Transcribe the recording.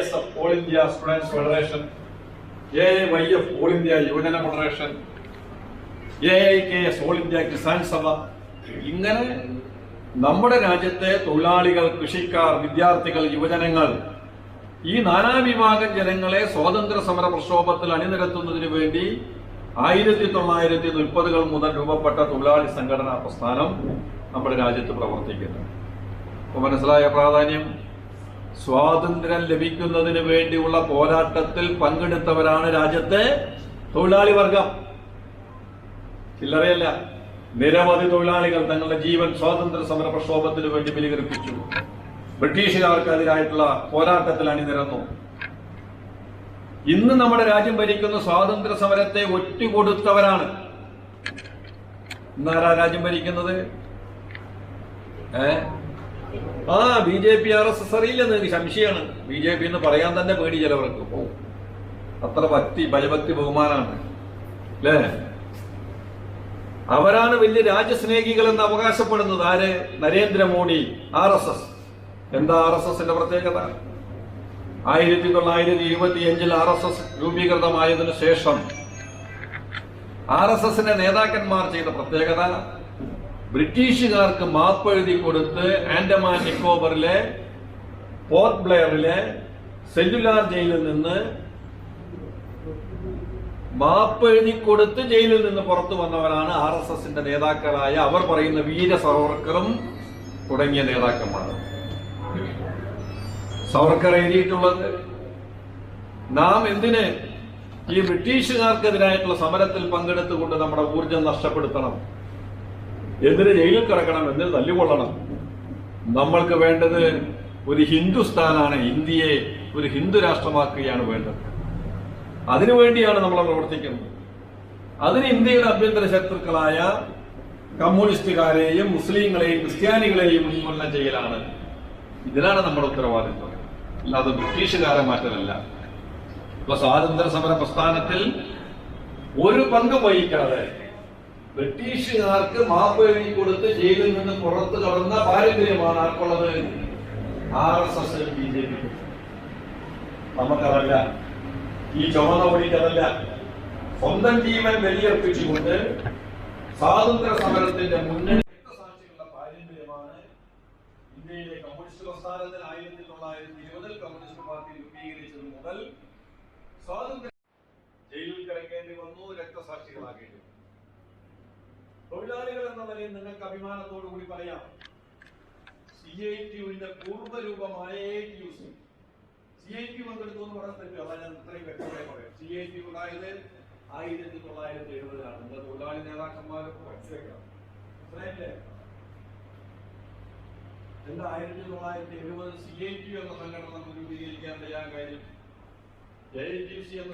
S F all India students federation A Y F all India Yuvajana federation A I K S all India Kisan Sabha ഇങ്ങനെ നമ്മുടെ രാജ്യത്തെ തൊഴിലാളികൾ കൃഷിക്കാർ വിദ്യാർത്ഥികൾ യുവജനങ്ങൾ ഈ നാനാവിഭാഗം ജനങ്ങളെ സ്വാതന്ത്ര്യ സമര പ്രക്ഷോഭത്തിൽ അണിനിരത്തുന്നതിന് വേണ്ടി ആയിരത്തി തൊള്ളായിരത്തി മുപ്പതുകൾ മുതൽ രൂപപ്പെട്ട തൊഴിലാളി സംഘടനാ പ്രസ്ഥാനം നമ്മുടെ രാജ്യത്ത് പ്രവർത്തിക്കുന്നു. മനസ്സിലായ പ്രാധാന്യം? സ്വാതന്ത്ര്യം ലഭിക്കുന്നതിന് വേണ്ടിയുള്ള പോരാട്ടത്തിൽ പങ്കെടുത്തവരാണ് രാജ്യത്തെ തൊഴിലാളി വർഗം. ചില്ലറയല്ല നിരവധി തൊഴിലാളികൾ തങ്ങളുടെ ജീവൻ സ്വാതന്ത്ര്യ സമര പ്രക്ഷോഭത്തിന് വേണ്ടി ബലികർപ്പിച്ചു ബ്രിട്ടീഷുകാർക്കെതിരായിട്ടുള്ള പോരാട്ടത്തിൽ അണിനിരന്നു. ഇന്ന് നമ്മുടെ രാജ്യം ഭരിക്കുന്ന സ്വാതന്ത്ര്യ സമരത്തെ ഒറ്റുകൊടുത്തവരാണ്. ഇന്നാരാ രാജ്യം ഭരിക്കുന്നത്? ഏ? ആ B J P R S S അറിയില്ലെന്ന് എനിക്ക് സംശയമാണ്. ബി ജെ പി എന്ന് പറയാൻ തന്നെ പേടി ചിലവർക്ക്. അത്ര ഭക്തി ഭയഭക്തി ബഹുമാനാണ്. അല്ലേ അവരാണ് വലിയ രാജ്യസ്നേഹികൾ എന്ന് അവകാശപ്പെടുന്നത് ആര്? Narendra Modi R S S. എന്താ ആർ എസ് എസിന്റെ പ്രത്യേകത? ആയിരത്തി തൊള്ളായിരത്തി ഇരുപത്തി അഞ്ചിൽ ആർ എസ് എസ് രൂപീകൃതമായതിനു ശേഷം ആർ എസ് എസിന്റെ നേതാക്കന്മാർ ചെയ്ത പ്രത്യേകത ബ്രിട്ടീഷുകാർക്ക് മാപ്പ് എഴുതി കൊടുത്ത് ആൻഡമാൻ നിക്കോബറിലെ പോർട്ട് ബ്ലെയറിലെ സെല്ലുലാർ ജയിലിൽ നിന്ന് മാപ്പ് എഴുതി കൊടുത്ത് ജയിലിൽ നിന്ന് പുറത്തു വന്നവരാണ് ആർ എസ് എസിന്റെ നേതാക്കളായ അവർ പറയുന്ന വീര സവർക്കറും തുടങ്ങിയ നേതാക്കന്മാർ. സവർക്കർ എഴുതിയിട്ടുള്ളത് നാം എന്തിന് ഈ ബ്രിട്ടീഷുകാർക്കെതിരായിട്ടുള്ള സമരത്തിൽ പങ്കെടുത്തുകൊണ്ട് നമ്മുടെ ഊർജം നഷ്ടപ്പെടുത്തണം? എന്തിന് ജയിലിൽ കിടക്കണം എന്തിന് തല്ലുകൊള്ളണം നമ്മൾക്ക് വേണ്ടത് ഒരു ഹിന്ദുസ്ഥാനാണ് ഇന്ത്യയെ ഒരു ഹിന്ദു രാഷ്ട്രമാക്കുകയാണ് വേണ്ടത്. അതിനുവേണ്ടിയാണ് നമ്മൾ പ്രവർത്തിക്കുന്നത്. അതിന് ഇന്ത്യയുടെ ആഭ്യന്തര ശത്രുക്കളായ കമ്മ്യൂണിസ്റ്റുകാരെയും മുസ്ലിങ്ങളെയും ക്രിസ്ത്യാനികളെയും ഉന്മൂലനം ചെയ്യലാണ് ഇതിനാണ് നമ്മുടെ ഉത്തരവാദിത്വം. അല്ലാതെ ബ്രിട്ടീഷുകാരെ മാറ്റലല്ല. ഇപ്പൊ സ്വാതന്ത്ര്യ സമര പ്രസ്ഥാനത്തിൽ ഒരു പങ്കും വഹിക്കാതെ ബ്രിട്ടീഷുകാർക്ക് മാപ്പ് എഴുതി കൊടുത്ത് ജയിലിൽ നിന്ന് പുറത്തു കടന്ന പാരമ്പര്യമാണ് ആർക്കുള്ളത്? R S S B J P നമുക്കതല്ല. ഈ ചുമന്ന കൊടിക്കതല്ല സ്വന്തം ജീവൻ ബലിയർപ്പിച്ചുകൊണ്ട് സ്വാതന്ത്ര്യ സമരത്തിന്റെ മുന്നണി സ്വാതന്ത്ര്യം ജയിലിൽ കിടക്കേണ്ടി വന്നു രക്തസാക്ഷികളാകേണ്ടി തൊഴിലാളികൾ എന്ന നിലയിൽ നിങ്ങൾക്ക് അഭിമാനത്തോടു കൂടി പറയാം. C I പൂർവരൂപമായ T U C C I T പങ്കെടുത്തു എന്ന് പറയാൻ പറ്റും അതാ ഞാൻ ഇത്രയും വ്യക്തമായി പറയാം. സി ഐ ടി ഉണ്ടായത് ആയിരത്തി തൊള്ളായിരത്തി എഴുപതിലാണ് നിങ്ങൾ തൊഴിലാളി നേതാക്കന്മാരൊക്കെ മനസ്സിലാക്കാം മനസ്സിലായില്ലേ? എന്താ ആയിരത്തി തൊള്ളായിരത്തി എഴുപത് സി ഐ ടി എന്ന സംഘടന നമുക്ക് രൂപീകരിക്കാൻ ചെയ്യാൻ കാര്യം എ ടി സി എന്ന